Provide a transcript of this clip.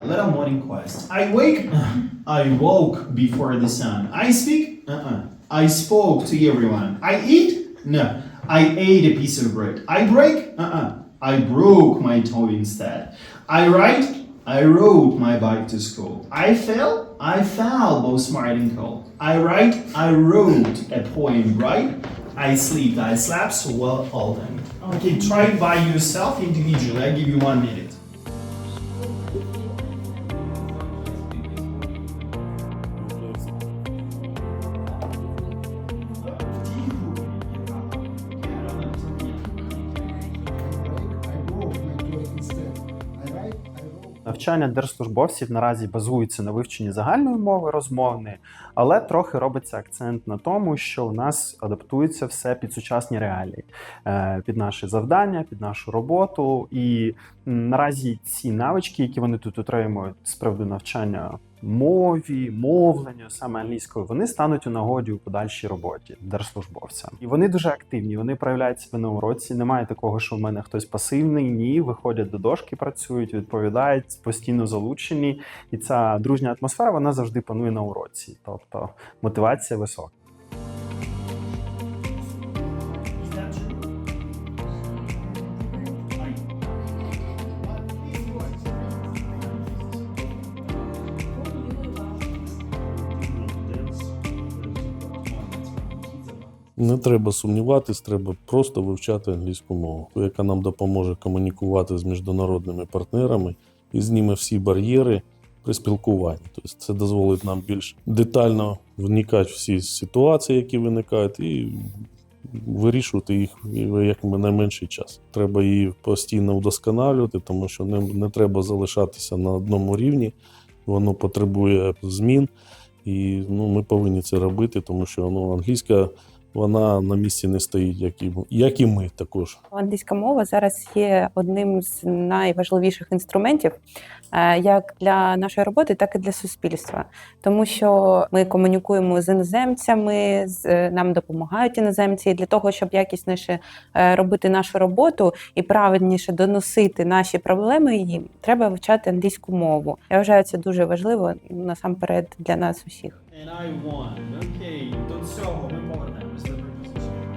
Little morning quest. I wake. I woke before the sun. I speak. Uh-uh. I spoke to everyone. I eat. No. I ate a piece of bread. I break. Uh-uh. I broke my toe instead. I ride, I rode my bike to school. I fell. I fell both smart and cold. I write. I wrote a poem. Right. I sleep. I slept. So well, all done. Okay, try it by yourself individually. I give you one minute. Навчання держслужбовців наразі базується на вивченні загальної мови розмовної, але трохи робиться акцент на тому, що у нас адаптується все під сучасні реалії, е, під наші завдання, під нашу роботу. І наразі ці навички, які вони тут отримують з приводу навчання мові, мовленню, саме англійською, вони стануть у нагоді у подальшій роботі держслужбовця. І вони дуже активні. Вони проявляють себе на уроці. Немає такого, що в мене хтось пасивний. Ні, виходять до дошки, працюють, відповідають, постійно залучені. І ця дружня атмосфера вона завжди панує на уроці. Тобто мотивація висока. Не треба сумніватись, треба просто вивчати англійську мову, яка нам допоможе комунікувати з міжнародними партнерами і зніме всі бар'єри при спілкуванні. Тобто це дозволить нам більш детально вникати в всі ситуації, які виникають, і вирішувати їх як найменший час. Треба її постійно вдосконалювати, тому що не, не треба залишатися на одному рівні. Воно потребує змін, і ну, ми повинні це робити, тому що ну, англійська вона на місці не стоїть, як і, як і ми також. Англійська мова зараз є одним з найважливіших інструментів е, як для нашої роботи, так і для суспільства, тому що ми комунікуємо з іноземцями, з е, нам допомагають іноземці І для того, щоб якісніше е, робити нашу роботу і правильніше доносити наші проблеми їм, треба вивчати англійську мову. Я вважаю це дуже важливо насамперед для нас усіх. And I won. Okay. Don't so. I'm important. That was.